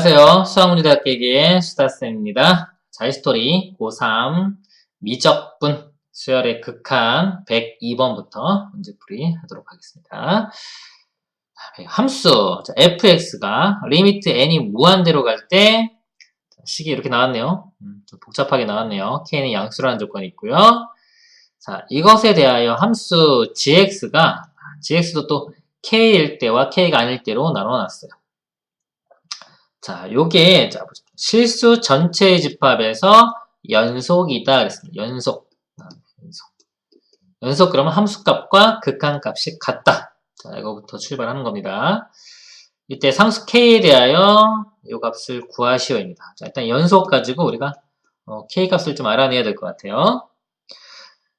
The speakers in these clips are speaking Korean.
안녕하세요. 수학문제대학교의 수다쌤입니다. 자, 히스토리 고3 미적분 수열의 극한 102번부터 문제풀이 하도록 하겠습니다. 자, 함수 자, fx가 리미트 n이 무한대로 갈 때 식이 이렇게 나왔네요. 음, 좀 복잡하게 나왔네요. k는 양수라는 조건이 있고요. 자, 이것에 대하여 함수 gx가 gx도 또 k일 때와 k가 아닐 때로 나눠놨어요. 자, 요게 자. 실수 전체의 집합에서 연속이다 그랬습니다. 연속. 아, 연속. 연속 그러면 함수값과 극한값이 같다. 자, 이거부터 출발하는 겁니다. 이때 상수 k에 대하여 이 값을 구하시오입니다. 자, 일단 연속 가지고 우리가 어, k 값을 좀 알아내야 될 것 같아요.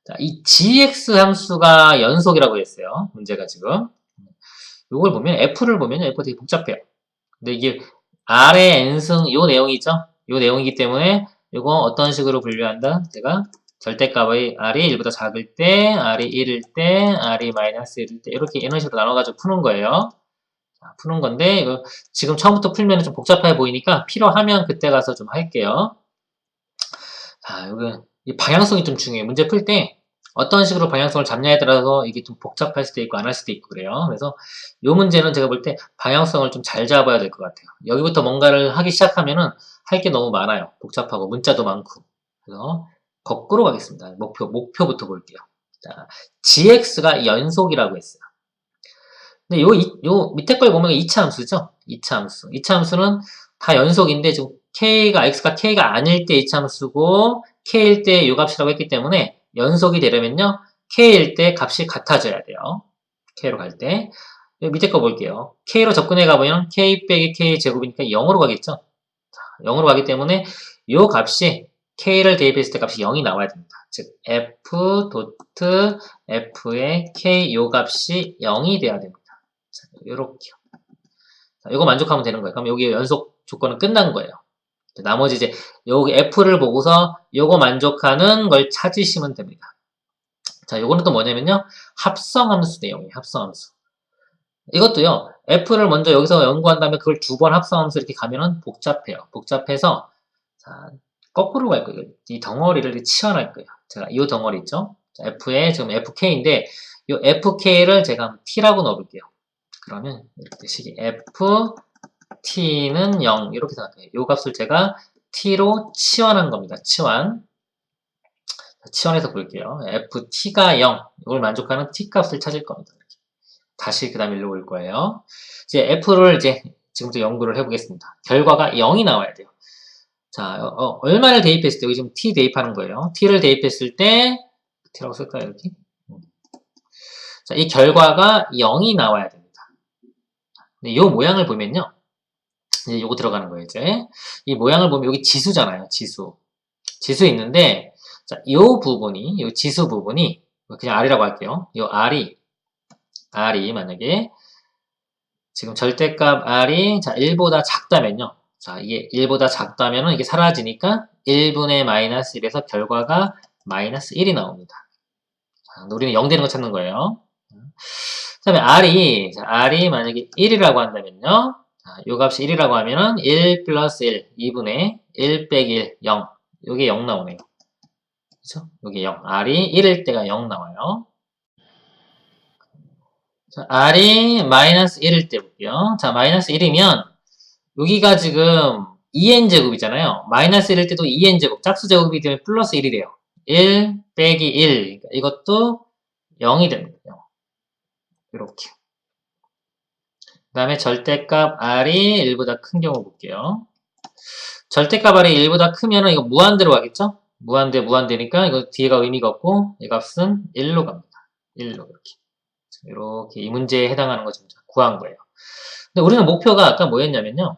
자, 이 gx 함수가 연속이라고 했어요. 문제가 지금. 이걸 보면 f를 보면 f가 되게 복잡해요. 근데 이게 R의 n승 요 내용이죠. 요 내용이기 때문에 이거 어떤 식으로 분류한다? 제가 절대값의 R이 1보다 작을 때, R이 1일 때, R이 마이너스 1일 때 이렇게 이런 식으로 나눠가지고 푸는 거예요. 자, 푸는 건데 이거 지금 처음부터 풀면 좀 복잡해 보이니까 필요하면 그때 가서 좀 할게요. 자, 여기 이 방향성이 좀 중요해요. 문제 풀 때 어떤 식으로 방향성을 잡냐에 따라서 이게 좀 복잡할 수도 있고 안 할 수도 있고 그래요. 그래서 이 문제는 제가 볼 때 방향성을 좀 잘 잡아야 될 것 같아요. 여기부터 뭔가를 하기 시작하면은 할 게 너무 많아요. 복잡하고 문자도 많고. 그래서 거꾸로 가겠습니다. 목표, 목표부터 볼게요. 자, gx가 연속이라고 했어요. 근데 요, 이- 요 밑에 걸 보면 2차 함수죠? 2차 함수. 2차 함수는 다 연속인데 지금 k가 x가 k가 아닐 때 2차 함수고 k일 때 요 값이라고 했기 때문에 연속이 되려면요. k일 때 값이 같아져야 돼요. k로 갈 때. 밑에 거 볼게요. k로 접근해 가보면 k 빼기 k 제곱이니까 0으로 가겠죠? 자, 0으로 가기 때문에 요 값이 k를 대입했을 때 값이 0이 나와야 됩니다. 즉 f 도트 f의 k 요 값이 0이 돼야 됩니다. 자, 요렇게요. 자, 요거 만족하면 되는 거예요. 그럼 여기 연속 조건은 끝난 거예요. 나머지 이제 여기 F를 보고서 요거 만족하는 걸 찾으시면 됩니다. 자, 요거는 또 뭐냐면요. 합성함수 내용이에요. 합성함수. 이것도요. F를 먼저 여기서 연구한 다음에 그걸 두 번 합성함수 이렇게 가면은 복잡해요. 복잡해서 자, 거꾸로 갈 거예요. 이 덩어리를 치환할 거예요. 제가 이 덩어리 있죠? 자, F에 지금 FK인데 이 FK를 제가 T라고 넣어볼게요. 그러면 이렇게 식이 F t는 0 이렇게 생각해요. 이 값을 제가 t로 치환한 겁니다. 치환. 치환해서 볼게요. ft가 0 이걸 만족하는 t 값을 찾을 겁니다. 이렇게. 다시 그 다음 일로 올 거예요. 이제 f를 이제 지금부터 연구를 해보겠습니다. 결과가 0이 나와야 돼요. 자, 어, 얼마를 대입했을 때 여기 지금 t 대입하는 거예요. t를 대입했을 때 t라고 쓸까요? 음. 자, 이 결과가 0이 나와야 됩니다. 근데 이 모양을 보면요. 이제 요거 들어가는 거예요, 이제. 이 모양을 보면 여기 지수잖아요, 지수. 지수 있는데, 자, 요 부분이, 요 지수 부분이, 그냥 R이라고 할게요. 요 R이, R이 만약에, 지금 절대값 R이, 자, 1보다 작다면요. 자, 이게 1보다 작다면은 이게 사라지니까 1분의 마이너스 1에서 결과가 마이너스 1이 나옵니다. 자, 우리는 0 되는 거 찾는 거예요. 그 다음에 R이, 자, R이 만약에 1이라고 한다면요. 자, 요 값이 1이라고 하면은 1 플러스 1, 2분의 1 빼기 1, 0. 요게 0 나오네요. 그쵸? 요게 0. R이 1일 때가 0 나와요. 자, R이 마이너스 1일 때 볼게요. 자, 마이너스 1이면 여기가 지금 2n제곱이잖아요. 마이너스 1일 때도 2n제곱, 짝수제곱이 되면 플러스 1이 돼요. 1 빼기 1. 그러니까 이것도 0이 됩니다. 0. 이렇게. 그 다음에 절대값 R이 1보다 큰 경우 볼게요. 절대값 R이 1보다 크면은 이거 무한대로 가겠죠? 무한대, 무한대니까 이거 뒤에가 의미가 없고 이 값은 1로 갑니다. 1로 이렇게. 이렇게 이 문제에 해당하는 거 지금 구한 거예요. 근데 우리는 목표가 아까 뭐였냐면요.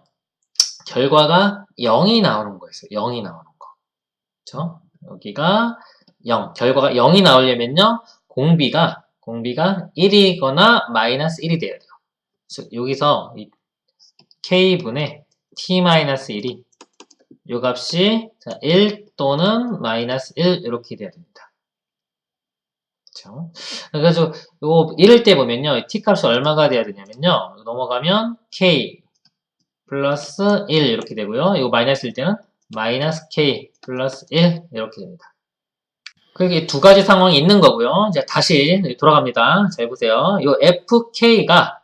결과가 0이 나오는 거였어요. 0이 나오는 거. 그쵸? 여기가 0. 결과가 0이 나오려면요. 공비가, 공비가 1이거나 마이너스 1이 돼야 돼요. 즉 여기서 이 k분의 t-1이 요 값이 자, 1 또는 마이너스 1 이렇게 돼야 됩니다. 그렇죠? 그래서 요 1일 때 보면요. t 값이 얼마가 돼야 되냐면요. 넘어가면 k 플러스 1 이렇게 되고요. 이거 마이너스일 때는 마이너스 k 플러스 1 이렇게 됩니다. 그게 두 가지 상황이 있는 거고요. 이제 다시 돌아갑니다. 자, 보세요. 이 fk가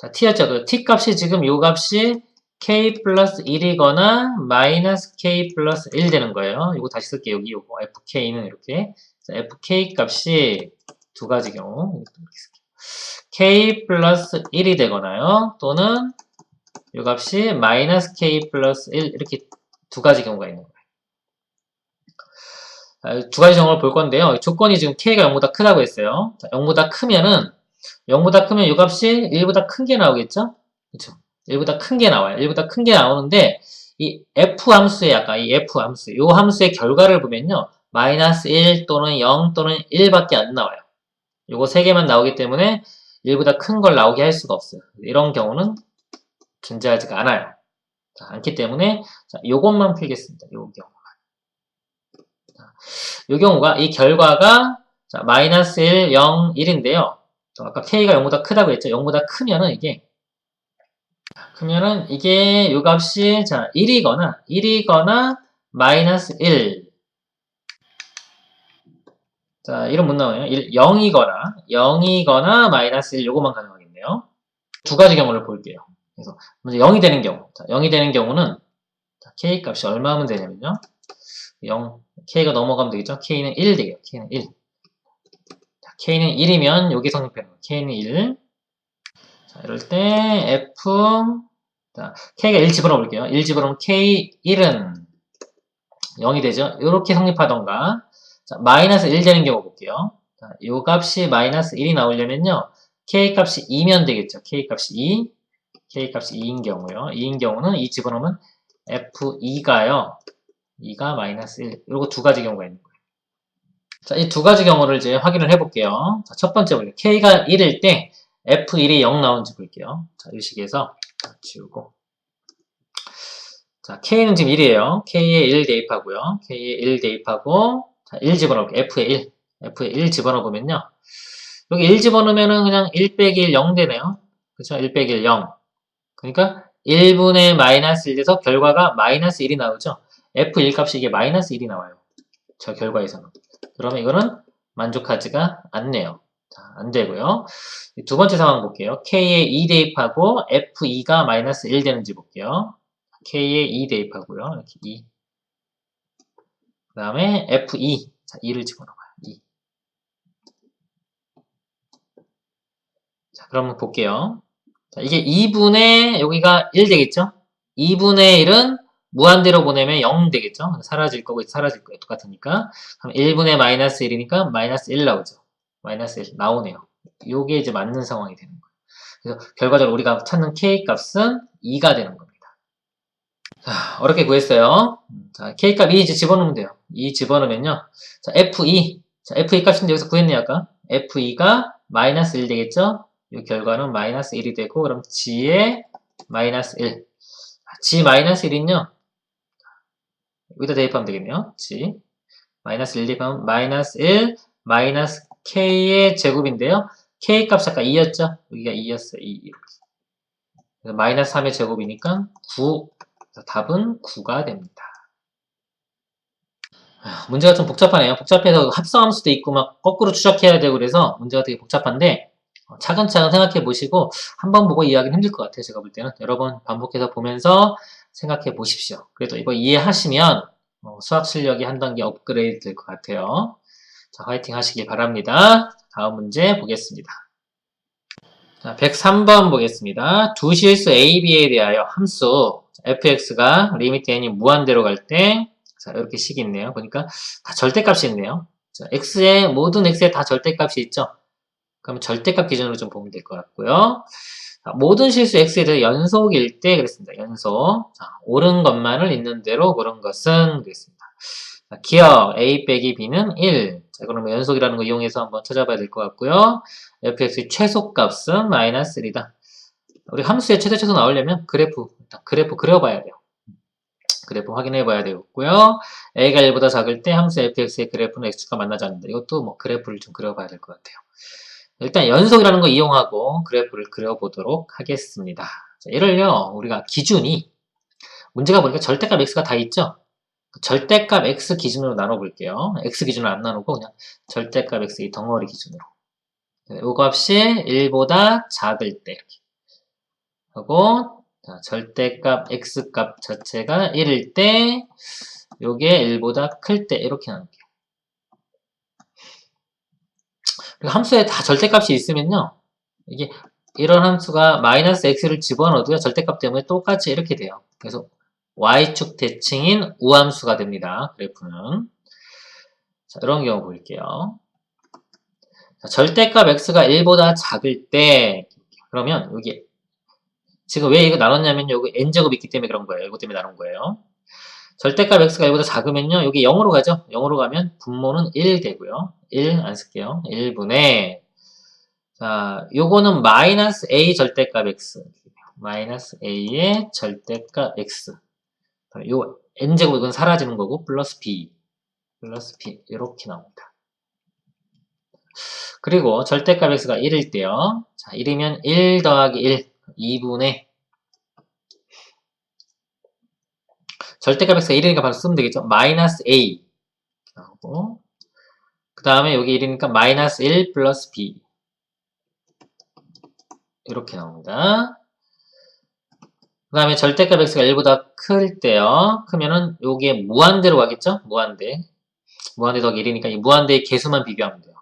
자, t였죠. 그 t 값이 지금 이 값이 k 플러스 1이거나 마이너스 k 플러스 1 되는 거예요. 이거 다시 쓸게요. 여기 요거 fk는 이렇게 자, fk 값이 두 가지 경우 이렇게 쓸게요. k 플러스 1이 되거나요. 또는 이 값이 마이너스 k 플러스 1 이렇게 두 가지 경우가 있는 거예요. 아, 두 가지 경우를 볼 건데요. 조건이 지금 k가 0보다 크다고 했어요. 자, 0보다 크면은 0보다 크면 이 값이 1보다 큰 게 나오겠죠? 그렇죠? 1보다 큰 게 나와요. 1보다 큰 게 나오는데 이 f 함수의 아까 이 f 함수, 이 함수의 결과를 보면요. 마이너스 1 또는 0 또는 1밖에 안 나와요. 요거 세 개만 나오기 때문에 1보다 큰 걸 나오게 할 수가 없어요. 이런 경우는 존재하지가 않아요. 자, 않기 때문에 자, 요것만 풀겠습니다. 요 경우만. 자, 요 경우가 이 결과가 자, 마이너스 1, 0, 1인데요. 아까 k가 0보다 크다고 했죠. 0보다 크면은 이게 크면은 이게 요 값이 자 1이거나 1이거나 마이너스 1 자, 이런 못 나오네요. 1, 0이거나 0이거나 마이너스 1 요것만 가능하겠네요. 두 가지 경우를 볼게요. 그래서 먼저 0이 되는 경우. 자, 0이 되는 경우는 자, k 값이 얼마 하면 되냐면요. 0 k가 넘어가면 되겠죠. k는 1 되게요. k는 1. 자, k는 1이면 여기 거예요. k는 1. 자, 이럴 때 f 자, k가 1 집어넣어 볼게요. 1 집어넣으면 k1은 0이 되죠. 이렇게 성립하던가 자, 마이너스 1 되는 경우 볼게요. 자, 요 값이 마이너스 1이 나오려면요. k 값이 2면 되겠죠. k 값이 2, k 값이 2인 경우요. 2인 경우는 2 집어넣으면 f2가요. 2가 마이너스 1. 이러고 두 가지 경우가 있는 거예요. 자, 이 두 가지 경우를 이제 확인을 해볼게요. 자, 첫 번째 볼게요. k가 1일 때 f1이 0 나오는지 볼게요. 자, 이 식에서 자, 지우고. 자, k는 지금 1이에요. k에 1 대입하고요. k에 1 대입하고 자, 1 집어넣을게요. f에 1. f에 1 집어넣으면요. 여기 1 집어넣으면은 그냥 1 빼기 1 0 되네요. 그쵸? 1 빼기 1 0. 그러니까 1분의 마이너스 1에서 결과가 마이너스 1이 나오죠. f1 값이 이게 마이너스 1이 나와요. 저 결과에서는. 그러면 이거는 만족하지가 않네요. 자, 안 되고요. 두 번째 상황 볼게요. k에 2 대입하고 f2가 마이너스 1 되는지 볼게요. k에 2 대입하고요. 이렇게 2. 그 다음에 f2. 자, 2를 집어넣어봐요. 2. 자, 그럼 볼게요. 자, 이게 2분의 여기가 1 되겠죠? 2분의 1은 무한대로 보내면 0 되겠죠? 사라질 거고 사라질 거예요. 똑같으니까. 그럼 1분의 마이너스 1이니까 마이너스 1 나오죠. 마이너스 1 나오네요. 요게 이제 맞는 상황이 되는 거예요. 그래서 결과적으로 우리가 찾는 k 값은 2가 되는 겁니다. 자, 어렵게 구했어요. 자, k 값 2 이제 집어넣으면 돼요. 2 집어넣으면요. 자, f2. 자, f2 값인데 여기서 구했네요, 아까. f2가 마이너스 1 되겠죠? 이 결과는 마이너스 1이 되고, 그럼 g의 마이너스 1. g 마이너스 1은요. 여기다 대입하면 되겠네요. g. 마이너스 1 대입하면 마이너스 1, 마이너스 k의 제곱인데요. k 값 아까 2였죠? 여기가 2였어요. 2 이렇게. 그래서 마이너스 3의 제곱이니까 9. 그래서 답은 9가 됩니다. 아, 문제가 좀 복잡하네요. 복잡해서 합성함수도 있고 막 거꾸로 추적해야 되고 그래서 문제가 되게 복잡한데 어, 차근차근 생각해 보시고 한번 보고 이해하기는 힘들 것 같아요. 제가 볼 때는 여러 번 반복해서 보면서 생각해 보십시오. 그래도 이거 이해하시면 어, 수학 실력이 한 단계 업그레이드 될 것 같아요. 자, 화이팅 하시길 바랍니다. 다음 문제 보겠습니다. 자, 103번 보겠습니다. 두 실수 A, B에 대하여 함수 fx가 리미트 n이 무한대로 갈 때 자, 이렇게 식이 있네요. 보니까 다 절대값이 있네요. 자, x의 모든 x에 다 절대값이 있죠. 그러면 절대값 기준으로 좀 보면 될 것 같고요. 자, 모든 실수 x에 대해 연속일 때 그랬습니다. 연속. 자, 옳은 것만을 있는 대로 고른 것은 그랬습니다. 자, 기억 a 빼기 b는 1. 자, 그러면 연속이라는 거 이용해서 한번 찾아봐야 될 것 같고요. fx의 최소값은 마이너스 1이다. 우리 함수의 최대 최소 나오려면 그래프, 그래프 그려봐야 돼요. 그래프 확인해 봐야 되겠고요. a가 1보다 작을 때 함수 fx의 그래프는 x가 만나지 않는다. 이것도 뭐 그래프를 좀 그려봐야 될 것 같아요. 일단 연속이라는 거 이용하고 그래프를 그려보도록 하겠습니다. 자, 얘를요, 우리가 기준이, 문제가 보니까 절대값 x가 다 있죠? 절대값 x 기준으로 나눠볼게요. x 기준으로 안 나누고 그냥 절대값 x 이 덩어리 기준으로. 요 값이 1보다 작을 때 이렇게. 하고 자, 절대값 x 값 자체가 1일 때 요게 1보다 클 때 이렇게 나눌게요. 그리고 함수에 다 절대값이 있으면요. 이게 이런 함수가 마이너스 x를 집어넣어도요. 절대값 때문에 똑같이 이렇게 돼요. 그래서 y축 대칭인 우함수가 됩니다. 그래프는. 자, 이런 경우 볼게요. 자, 절대값 x가 1보다 작을 때 그러면 여기 지금 왜 이거 나눴냐면 여기 n제곱이 있기 때문에 그런 거예요. 이거 때문에 나눈 거예요. 절대값 x가 1보다 작으면요. 여기 0으로 가죠. 0으로 가면 분모는 1 되고요. 1 안 쓸게요. 1분의 자, 요거는 마이너스 a 절대값 x 마이너스 a의 절대값 x 요 n제곱 이건 사라지는 거고 플러스 b 플러스 b 이렇게 나옵니다. 그리고 절대값 x가 1일 때요. 자, 1이면 1 더하기 1 2분의 절대값 x가 1이니까 바로 쓰면 되겠죠. 마이너스 a 나오고 그 다음에 여기 1이니까 마이너스 1 플러스 b 이렇게 나옵니다. 그 다음에 절대값 x가 1보다 클 때요. 크면은 요게 무한대로 가겠죠? 무한대. 무한대 더하기 1이니까 이 무한대의 개수만 비교하면 돼요.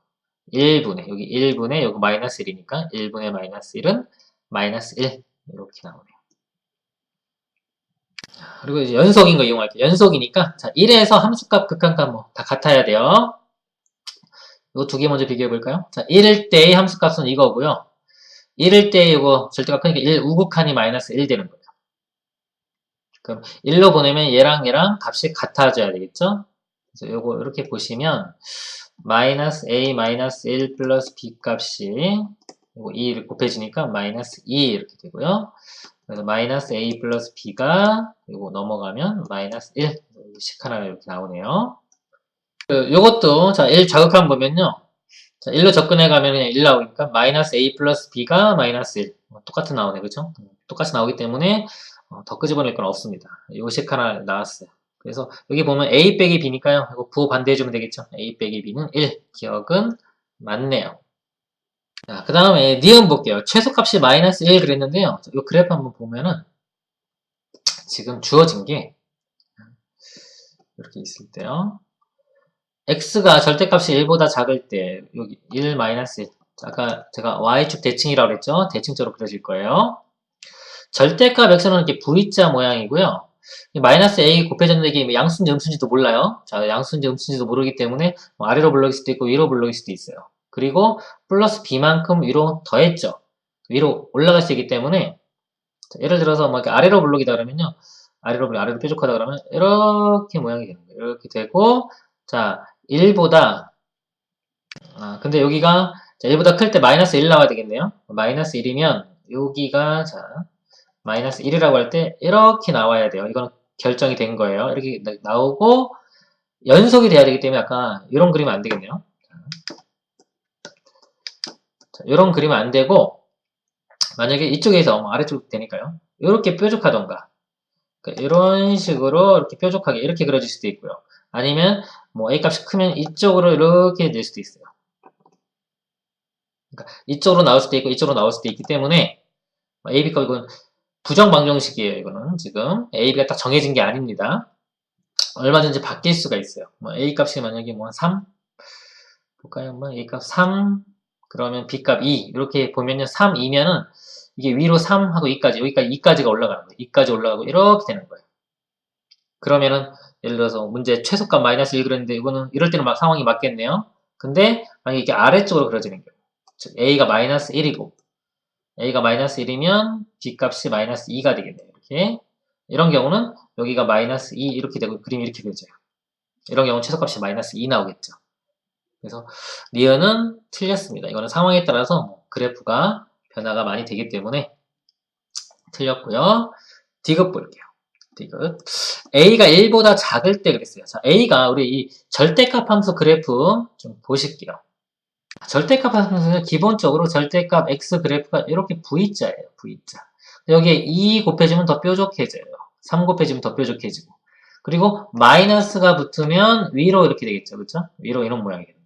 1분의 여기 1분의 여기 마이너스 1이니까 1분의 마이너스 1은 마이너스 1 이렇게 나오네요. 그리고 이제 연속인 거 이용할게요. 연속이니까 자 1에서 함수값 극한값 뭐 다 같아야 돼요. 이두개 먼저 비교해 볼까요? 자 1일 때의 함수값은 이거고요. 1일 때 이거 절대값 크니까 1 우극한이 마이너스 1 되는 거예요. 그럼 1로 보내면 얘랑 얘랑 값이 같아져야 되겠죠? 그래서 요거 이렇게 보시면 마이너스 a 마이너스 1 플러스 b 값이 요거 2 곱해지니까 마이너스 2 이렇게 되고요. 그래서 마이너스 a 플러스 b가 요거 넘어가면 마이너스 1 식 하나 이렇게 나오네요. 그 요것도 자 1 자극한 보면요. 자 1로 접근해 가면 그냥 1 나오니까 마이너스 a 플러스 b가 마이너스 1 똑같은 나오네 그죠? 똑같이 나오기 때문에 어, 더 끄집어낼 건 없습니다. 요식 하나 나왔어요. 그래서 여기 보면 a 빼기 b니까요. 이거 부호 반대해주면 되겠죠. a 빼기 b는 1. 기억은 맞네요. 자, 그 다음에 니은 볼게요. 최소값이 마이너스 1 그랬는데요. 이 그래프 한번 보면은 지금 주어진 게 이렇게 있을 때요. x가 절대값이 1보다 작을 때 여기 1 마이너스 1 아까 제가 y축 대칭이라고 그랬죠. 대칭적으로 그려질 거예요. 절대값 x는 이렇게 V자 모양이고요. 마이너스 a 곱해졌는데 이게 양수인지 음수인지도 몰라요. 자, 양수인지 음수인지도 모르기 때문에 뭐 아래로 불러일 수도 있고 위로 불러일 수도 있어요. 그리고 플러스 b만큼 위로 더했죠. 위로 올라갈 수 있기 때문에 자, 예를 들어서 뭐 이렇게 아래로 불러기다 그러면요. 아래로 불러 아래로 뾰족하다 그러면 이렇게 모양이 되는 거예요. 이렇게 되고 자 1보다 아 근데 여기가 자, 1보다 클 때 마이너스 1 나와야 되겠네요. 마이너스 1이면 여기가 자 마이너스 1이라고 할 때 이렇게 나와야 돼요. 이거는 결정이 된 거예요. 이렇게 나오고 연속이 돼야 되기 때문에 아까 이런 그림은 안 되겠네요. 자, 이런 그림은 안 되고 만약에 이쪽에서 뭐 아래쪽 되니까요. 이렇게 뾰족하던가 그러니까 이런 식으로 이렇게 뾰족하게 이렇게 그려질 수도 있고요. 아니면 뭐 a 값이 크면 이쪽으로 이렇게 될 수도 있어요. 그러니까 이쪽으로 나올 수도 있고 이쪽으로 나올 수도 있기 때문에 a, b 값 이건 부정 방정식이에요. 이거는 지금 a, b가 딱 정해진 게 아닙니다. 얼마든지 바뀔 수가 있어요. 뭐 a 값이 만약에 뭐 3, 볼까요? 뭐 a 값 3, 그러면 b 값 2 이렇게 보면요. 3, 2면은 이게 위로 3하고 2까지 여기까지 2까지가 올라가는 거예요. 2까지 올라가고 이렇게 되는 거예요. 그러면은 예를 들어서 문제 최소값 마이너스 1 그랬는데 이거는 이럴 때는 막 상황이 맞겠네요. 근데 만약에 이게 아래쪽으로 그려지는 거예요. 즉 a가 마이너스 1이고 a가 마이너스 1이면 b값이 마이너스 2가 되겠네요. 이렇게 이런 경우는 여기가 마이너스 2 이렇게 되고 그림이 이렇게 그려져요. 이런 경우는 최소값이 마이너스 2 나오겠죠. 그래서 리언은 틀렸습니다. 이거는 상황에 따라서 뭐 그래프가 변화가 많이 되기 때문에 틀렸고요. 디귿 볼게요. 디귿. a가 1보다 작을 때 그랬어요. 자, a가 우리 이 절대값 함수 그래프 좀 보실게요. 절대값 함수는 기본적으로 절대값 x 그래프가 이렇게 V자예요. V자. 여기에 2 곱해주면 더 뾰족해져요. 3 곱해주면 더 뾰족해지고. 그리고 마이너스가 붙으면 위로 이렇게 되겠죠. 그렇죠? 위로 이런 모양이 되는 거예요.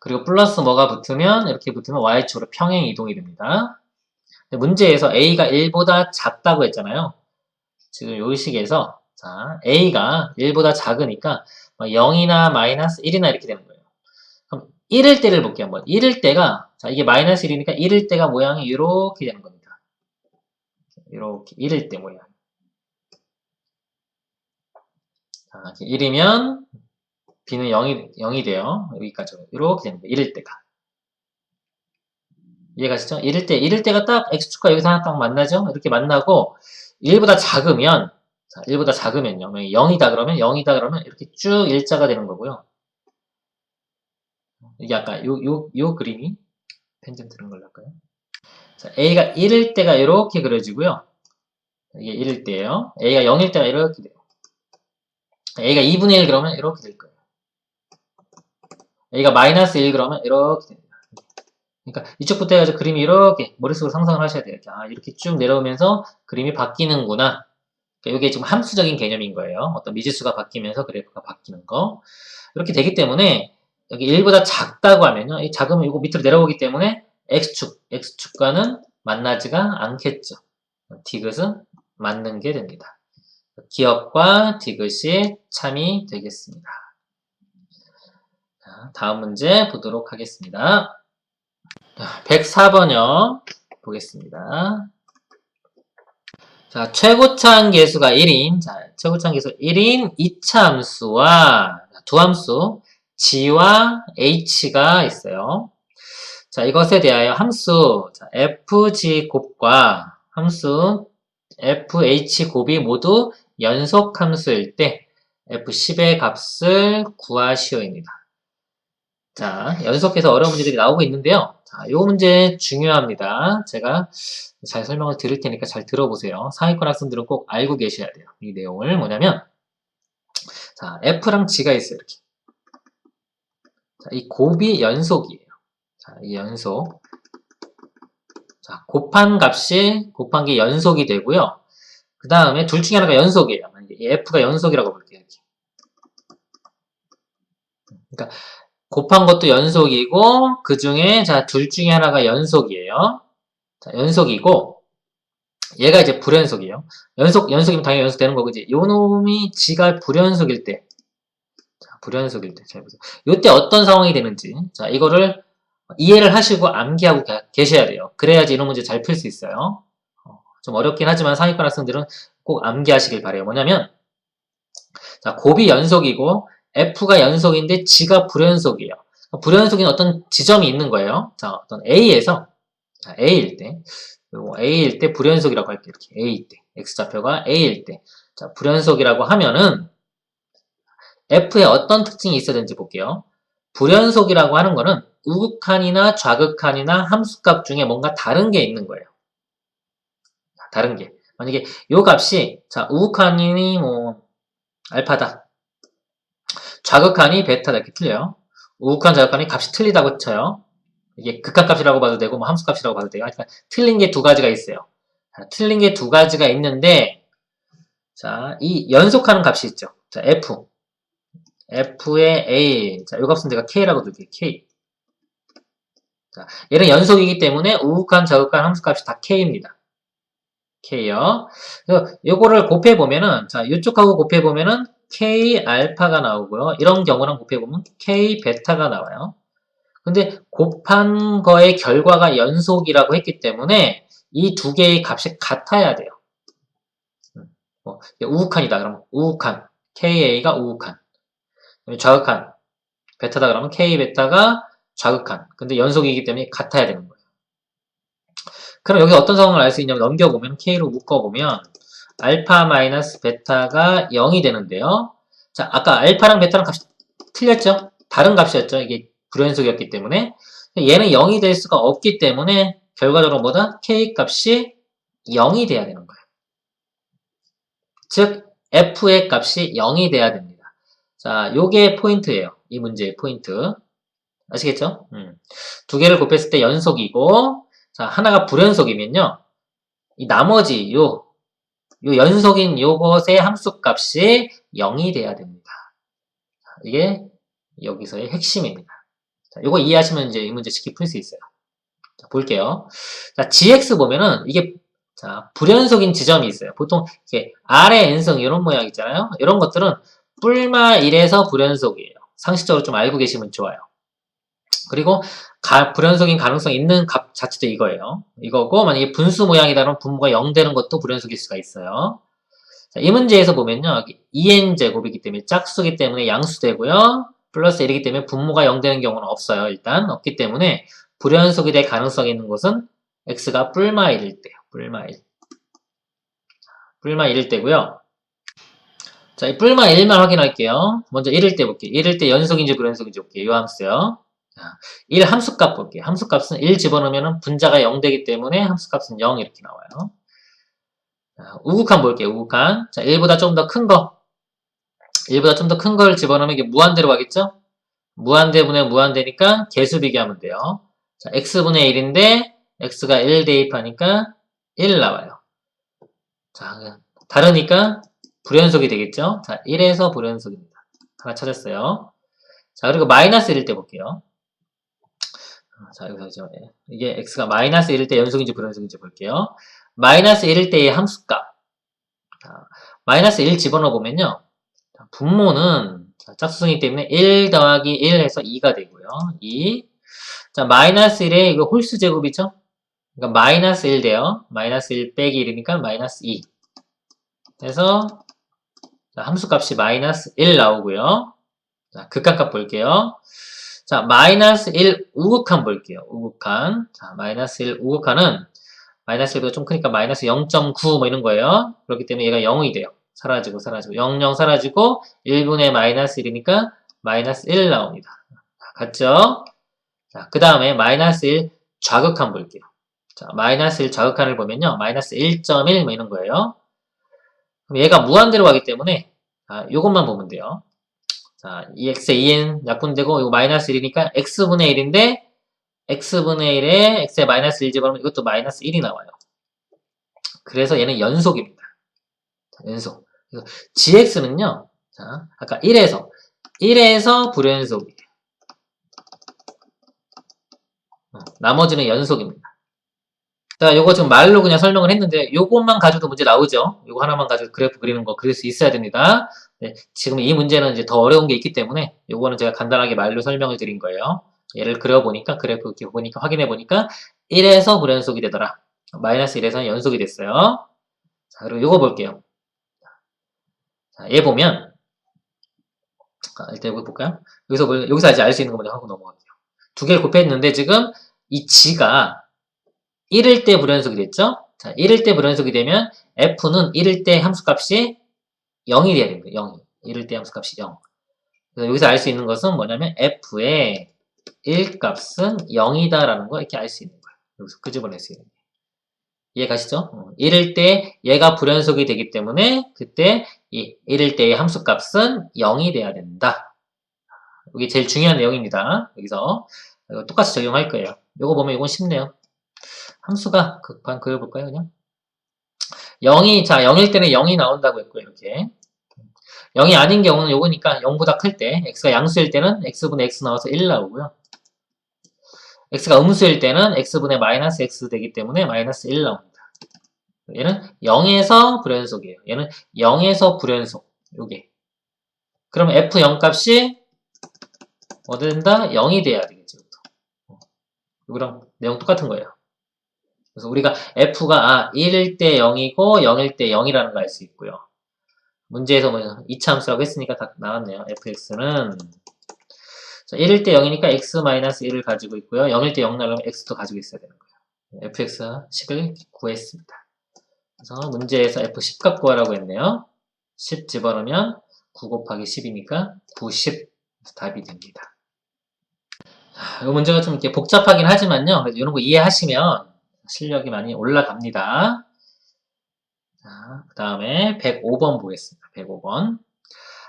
그리고 플러스 뭐가 붙으면 이렇게 붙으면 y축으로 평행 이동이 됩니다. 문제에서 a가 1보다 작다고 했잖아요. 지금 요 식에서 자 a가 1보다 작으니까 0이나 마이너스 1이나 이렇게 되는 거예요. 그럼 1일 때를 볼게요. 한번 1일 때가 자 이게 마이너스 1이니까 1일 때가 모양이 이렇게 되는 겁니다. 이렇게 1일 때 모양. 자, 1이면 b는 0이, 0이 돼요. 여기까지 이렇게 됩니다. 1일 때가. 이해가시죠? 1일 때, 1일 때가 딱 x축과 여기서 하나 딱 만나죠? 이렇게 만나고 1보다 작으면 자, 1보다 작으면요. 0이다 그러면 0이다 그러면 이렇게 쭉 일자가 되는 거고요. 이게 아까 요, 요, 요 그림이 펜좀 들은 걸로 할까요? 자, A가 1일 때가 이렇게 그려지고요. 이게 1일 때예요. A가 0일 때가 이렇게 돼요. A가 2분의 1 그러면 이렇게 될 거예요. A가 마이너스 1 그러면 이렇게 됩니다. 그러니까 이쪽부터 해가지고 그림이 이렇게 머릿속으로 상상을 하셔야 돼요. 아, 이렇게 쭉 내려오면서 그림이 바뀌는구나. 그러니까 이게 지금 함수적인 개념인 거예요. 어떤 미지수가 바뀌면서 그래프가 바뀌는 거. 이렇게 되기 때문에 여기 1보다 작다고 하면요. 이 작으면 이거 밑으로 내려오기 때문에 x축, x축과는 만나지가 않겠죠. 디귿은 맞는 게 됩니다. 기억과 디귿이 참이 되겠습니다. 자, 다음 문제 보도록 하겠습니다. 104번요. 보겠습니다. 자, 최고차항 계수가 1인, 자, 최고차항 계수 1인 이차함수와 두 함수 g와 h가 있어요. 자, 이것에 대하여 함수 자, fg 곱과 함수 fh 곱이 모두 연속 함수일 때 f10의 값을 구하시오입니다. 자, 연속해서 어려운 문제들이 나오고 있는데요. 자, 이 문제 중요합니다. 제가 잘 설명을 드릴 테니까 잘 들어보세요. 상위권 학생들은 꼭 알고 계셔야 돼요. 이 내용을 뭐냐면 자, F랑 G가 있어요. 이렇게. 자, 이 곱이 연속이에요. 자, 이 연속. 자, 곱한 값이 곱한 게 연속이 되고요. 그 다음에 둘 중에 하나가 연속이에요. F가 연속이라고 볼게요. 이렇게. 그러니까 곱한 것도 연속이고 그 중에 자 둘 중에 하나가 연속이에요. 자, 연속이고 얘가 이제 불연속이에요. 연속 연속이면 당연히 연속되는 거고 이제 요 놈이 지가 불연속일 때 자, 불연속일 때 잘 보세요. 요때 어떤 상황이 되는지 자 이거를 이해를 하시고 암기하고 계셔야 돼요. 그래야지 이런 문제 잘 풀 수 있어요. 어, 좀 어렵긴 하지만 상위권 학생들은 꼭 암기하시길 바래요. 뭐냐면 자 곱이 연속이고 F가 연속인데 G가 불연속이에요. 불연속인 어떤 지점이 있는 거예요. 자, 어떤 A에서 자, A일 때, A일 때 불연속이라고 할게요. 이렇게 A일 때, X좌표가 A일 때, 자, 불연속이라고 하면은 F에 어떤 특징이 있어야 되는지 볼게요. 불연속이라고 하는 거는 우극한이나 좌극한이나 함수값 중에 뭔가 다른 게 있는 거예요. 다른 게. 만약에 요 값이 자 우극한이 뭐 알파다. 좌극한이 베타다 이렇게 틀려요. 우극한 좌극한이 값이 틀리다고 쳐요. 이게 극한값이라고 봐도 되고 뭐 함수값이라고 봐도 돼요. 하여튼 틀린 게 두 가지가 있어요. 자, 틀린 게 두 가지가 있는데 자, 이 연속하는 값이 있죠. 자, f f의 a 자, 이 값은 제가 k라고 둘게요. k 자, 얘는 연속이기 때문에 우극한 좌극한 함수값이 다 k입니다. k요. 그래서 요거를 곱해 보면은 자, 이쪽하고 곱해 보면은 K 알파가 나오고요. 이런 경우랑 곱해보면 K 베타가 나와요. 근데 곱한 거의 결과가 연속이라고 했기 때문에 이 두 개의 값이 같아야 돼요. 음, 뭐, 우극한이다. 그러면 우극한. KA가 우극한. 좌극한. 베타다 그러면 K 베타가 좌극한. 근데 연속이기 때문에 같아야 되는 거예요. 그럼 여기 어떤 상황을 알 수 있냐면 넘겨보면 K로 묶어보면 알파 마이너스 베타가 0이 되는데요. 자, 아까 알파랑 베타랑 값이 틀렸죠? 다른 값이었죠. 이게 불연속이었기 때문에. 얘는 0이 될 수가 없기 때문에 결과적으로 뭐다? k 값이 0이 돼야 되는 거예요. 즉, f의 값이 0이 돼야 됩니다. 자, 요게 포인트예요. 이 문제의 포인트. 아시겠죠? 음. 두 개를 곱했을 때 연속이고, 자, 하나가 불연속이면요. 이 나머지 요, 요 연속인 요것의 함수값이 0이 돼야 됩니다. 이게 여기서의 핵심입니다. 자, 요거 이해하시면 이제 이 문제 쉽게 풀 수 있어요. 자, 볼게요. 자, gx 보면은 이게 자, 불연속인 지점이 있어요. 보통 이게 아래 n성 이런 모양 있잖아요. 이런 것들은 뿔마 1에서 불연속이에요. 상식적으로 좀 알고 계시면 좋아요. 그리고 가, 불연속인 가능성 있는 값 자체도 이거예요. 이거고 만약에 분수 모양이다 그러면 분모가 0 되는 것도 불연속일 수가 있어요. 자, 이 문제에서 보면요. 2n제곱이기 때문에 짝수기 때문에 양수되고요. 플러스 1이기 때문에 분모가 0 되는 경우는 없어요. 일단 없기 때문에 불연속이 될 가능성이 있는 곳은 x가 뿔마 1일 때요. 뿔마 1. 뿔마 1일 때고요. 자, 이 뿔마 1만 확인할게요. 먼저 1일 때 볼게요. 1일 때 연속인지 불연속인지 볼게요. 이 함수요. 자, 1 함수값 볼게요. 함수값은 1 집어넣으면 분자가 0 되기 때문에 함수값은 0 이렇게 나와요. 자, 우극한 볼게요. 우극한. 자, 1보다 좀 더 큰 거. 1보다 좀 더 큰 걸 집어넣으면 이게 무한대로 가겠죠? 무한대분의 무한대니까 개수비기 하면 돼요. 자, x분의 1인데 x가 1 대입하니까 1 나와요. 자, 다르니까 불연속이 되겠죠? 자, 1에서 불연속입니다. 하나 찾았어요. 자, 그리고 마이너스 1일 때 볼게요. 자, 여기서 이제 이게 x가 마이너스 1일 때 연속인지 불연속인지 볼게요. 마이너스 1일 때의 함수값. 자, 마이너스 1 집어넣어 보면요. 자, 분모는 자, 짝수성이기 때문에 1 더하기 1 해서 2가 되고요. 2. 자, 마이너스 1에 이거 홀수 제곱이죠? 그러니까 마이너스 1 돼요. 마이너스 1 빼기 1이니까 마이너스 2. 그래서 자, 함수값이 마이너스 1 나오고요. 자, 극한값 볼게요. 자, 마이너스 1 우극한 볼게요. 우극한. 자, 마이너스 1 우극한은 마이너스 1보다 좀 크니까 마이너스 0.9 뭐 이런 거예요. 그렇기 때문에 얘가 0이 돼요. 사라지고 사라지고 0, 0 사라지고 1분의 마이너스 1이니까 마이너스 1 나옵니다. 같죠? 자, 그 다음에 마이너스 1 좌극한 볼게요. 자, 마이너스 1 좌극한을 보면요. 마이너스 1.1 뭐 이런 거예요. 그럼 얘가 무한대로 가기 때문에 자, 요것만 보면 돼요. 자, 2x에 2n 약분되고 이거 마이너스 1이니까 x분의 1인데 x분의 1에 x에 마이너스 1 집어넣으면 이것도 마이너스 1이 나와요. 그래서 얘는 연속입니다. 자, 연속. gx는요. 자, 아까 1에서 1에서 불연속이에요. 어, 나머지는 연속입니다. 자, 요거 지금 말로 그냥 설명을 했는데 요것만 가지고도 문제 나오죠. 요거 하나만 가지고 그래프 그리는 거 그릴 수 있어야 됩니다. 네, 지금 이 문제는 이제 더 어려운 게 있기 때문에 요거는 제가 간단하게 말로 설명을 드린 거예요. 얘를 그려보니까 그래프 이렇게 보니까 확인해 보니까 1에서 불연속이 되더라. 마이너스 1에서는 연속이 됐어요. 자, 그리고 요거 볼게요. 자, 얘 보면 자, 일단 여기 볼까요? 여기서 볼- 여기서 이제 알 수 있는 거 먼저 하고 넘어갈게요. 두 개를 곱했는데 지금 이 g가 1일 때 불연속이 됐죠? 자, 1일 때 불연속이 되면 f는 1일 때 함수값이 0이 돼야 됩니다. 0이. 1일 때 함수값이 0. 그래서 여기서 알 수 있는 것은 뭐냐면 f의 1 값은 0이다라는 거 이렇게 알 수 있는 거예요. 여기서 끄집어낼 수 있는 거예요. 이해 가시죠? 어, 1일 때 얘가 불연속이 되기 때문에 그때 이 1일 때의 함수값은 0이 돼야 된다. 이게 제일 중요한 내용입니다. 여기서 이거 똑같이 적용할 거예요. 요거 보면 이건 쉽네요. 함수가 극판 그려볼까요, 그냥? 0이, 자, 0일 때는 0이 나온다고 했고요, 이렇게. 0이 아닌 경우는 요거니까 0보다 클 때, x가 양수일 때는 x분의 x 나와서 1 나오고요. x가 음수일 때는 x분의 마이너스 x 되기 때문에 마이너스 1 나옵니다. 얘는 0에서 불연속이에요. 얘는 0에서 불연속. 요게. 그럼 f0 값이 뭐 된다? 0이 돼야 되겠죠. 이거랑 내용 똑같은 거예요. 그래서 우리가 f가 아 1일 때 0이고 0일 때 0이라는 걸 알 수 있고요. 문제에서 뭐 2차 함수라고 했으니까 다 나왔네요. fx는 자, 1일 때 0이니까 x-1을 가지고 있고요. 0일 때 0 나오면 x도 가지고 있어야 되는 거예요. fx 10을 구했습니다. 그래서 문제에서 f10 값 구하라고 했네요. 10 집어넣으면 9 곱하기 10이니까 90 답이 됩니다. 이 문제가 좀 이렇게 복잡하긴 하지만요. 이런 거 이해하시면 실력이 많이 올라갑니다. 자, 그 다음에 105번 보겠습니다. 105번.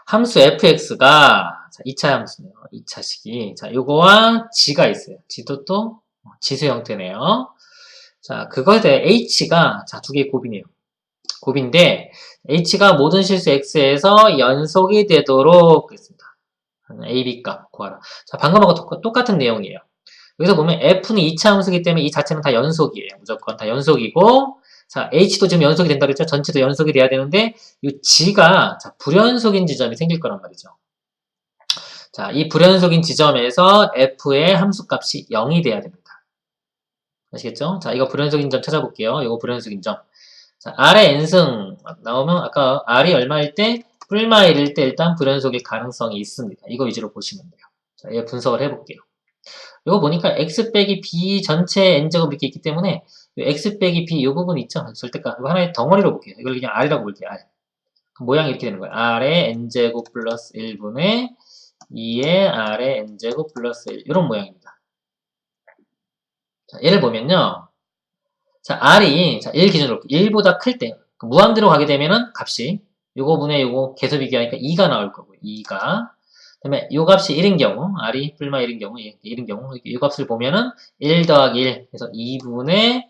함수 fx가, 자, 2차 함수네요. 2차식이. 자, 요거와 g가 있어요. g도 또 지수 형태네요. 자, 그거에 대해 h가 자, 두 개의 곱이네요. 곱인데 h가 모든 실수 x에서 연속이 되도록 그랬습니다. a, b 값 구하라. 자, 방금하고 똑- 똑같은 내용이에요. 여기서 보면 f는 2차 함수기 때문에 이 자체는 다 연속이에요. 무조건 다 연속이고 자, h도 지금 연속이 된다 그랬죠? 전체도 연속이 돼야 되는데 이 g가 자, 불연속인 지점이 생길 거란 말이죠. 자, 이 불연속인 지점에서 f의 함수값이 0이 돼야 됩니다. 아시겠죠? 자, 이거 불연속인 점 찾아볼게요. 이거 불연속인 점. 자, R의 n승 나오면 아까 R이 얼마일 때? 뿔마 1일 때 일단 불연속일 가능성이 있습니다. 이거 위주로 보시면 돼요. 자, 얘 분석을 해볼게요. 이거 보니까 x 빼기 b 전체 n제곱 이렇게 있기 때문에 이 x 빼기 b 이 부분 있죠? 절대값. 이거 하나의 덩어리로 볼게요. 이걸 그냥 R이라고 볼게요. R. 모양이 이렇게 되는 거예요. R의 n제곱 플러스 1분의 2의 R의 n제곱 플러스 1. 이런 모양입니다. 자, 얘를 보면요. 자, R이, 자, 1 기준으로 1보다 클 때, 그 무한대로 가게 되면은 값이, 요거 분의 요거 계속 비교하니까 2가 나올 거고요. 2가. 그 다음에 요 값이 1인 경우, R이 뿔마 1인 경우, 1인 경우, 이 값을 보면은 1 더하기 1, 그래서 2분의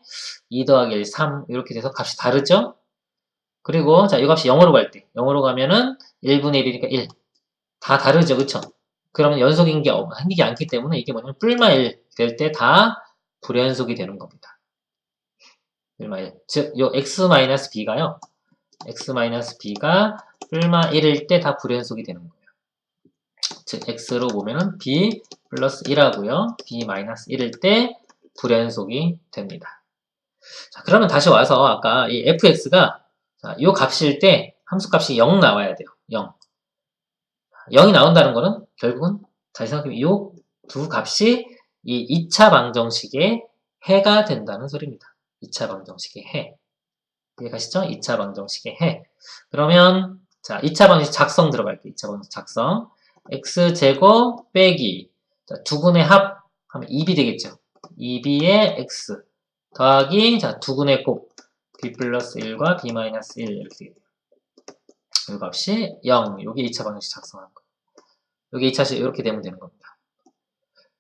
2 더하기 1, 3, 이렇게 돼서 값이 다르죠? 그리고, 자, 이 값이 0으로 갈 때, 0으로 가면은 1분의 1이니까 1. 다 다르죠, 그쵸? 그러면 연속인 게 없- 생기지 않기 때문에 이게 뭐냐면 뿔마 1 될 때 다 불연속이 되는 겁니다. 뿔마 1. 즉, 요 x-b가요. x-b가 뿔마 1일 때 다 불연속이 되는 거예요. 즉, x로 보면은 b 플러스 1하고요. b 마이너스 1일 때 불연속이 됩니다. 자, 그러면 다시 와서 아까 이 fx가 자, 요 값일 때 함수값이 0 나와야 돼요. 0. 0이 나온다는 거는 결국은 다시 생각해보면 이 두 값이 이 2차 방정식의 해가 된다는 소리입니다. 2차 방정식의 해. 이해가시죠? 2차 방정식의 해. 그러면 자 2차 방정식 작성 들어갈게요. 2차 방정식 작성. X제곱 빼기 자, 두 분의 합 하면 2b 되겠죠. 2b의 x 더하기 자, 두 분의 곱 b 플러스 1과 b 마이너스 1 이렇게 되겠네요. 이 값이 0. 여기 2차 방정식 작성한 거. 여기 2차식 이렇게 되면 되는 겁니다.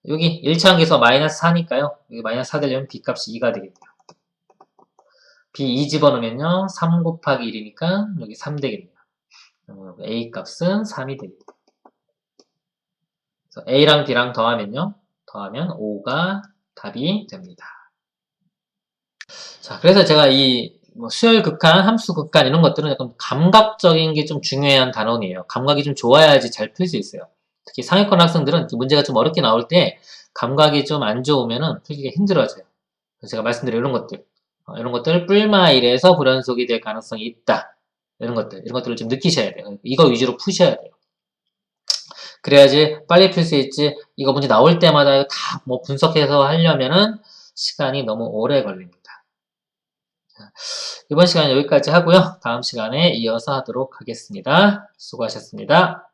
여기 1차 항에서 마이너스 4니까요. 여기 마이너스 4 되려면 b값이 2가 되겠네요. b 2 집어넣으면요. 3 곱하기 1이니까 여기 3 되겠네요. a 값은 3이 되겠네요. A랑 b랑 더하면요. 더하면 5가 답이 됩니다. 자, 그래서 제가 이 뭐 수열 극한, 함수 극한 이런 것들은 약간 감각적인 게 좀 중요한 단원이에요. 감각이 좀 좋아야지 잘 풀 수 있어요. 특히 상위권 학생들은 문제가 좀 어렵게 나올 때 감각이 좀 안 좋으면은 풀기가 힘들어져요. 그래서 제가 말씀드린 이런 것들, 어, 이런 것들 뿔마 1에서 불연속이 될 가능성이 있다. 이런 것들, 이런 것들을 좀 느끼셔야 돼요. 이거 위주로 푸셔야 돼요. 그래야지 빨리 풀 수 있지. 이거 문제 나올 때마다 다 뭐 분석해서 하려면은 시간이 너무 오래 걸립니다. 자, 이번 시간은 여기까지 하고요. 다음 시간에 이어서 하도록 하겠습니다. 수고하셨습니다.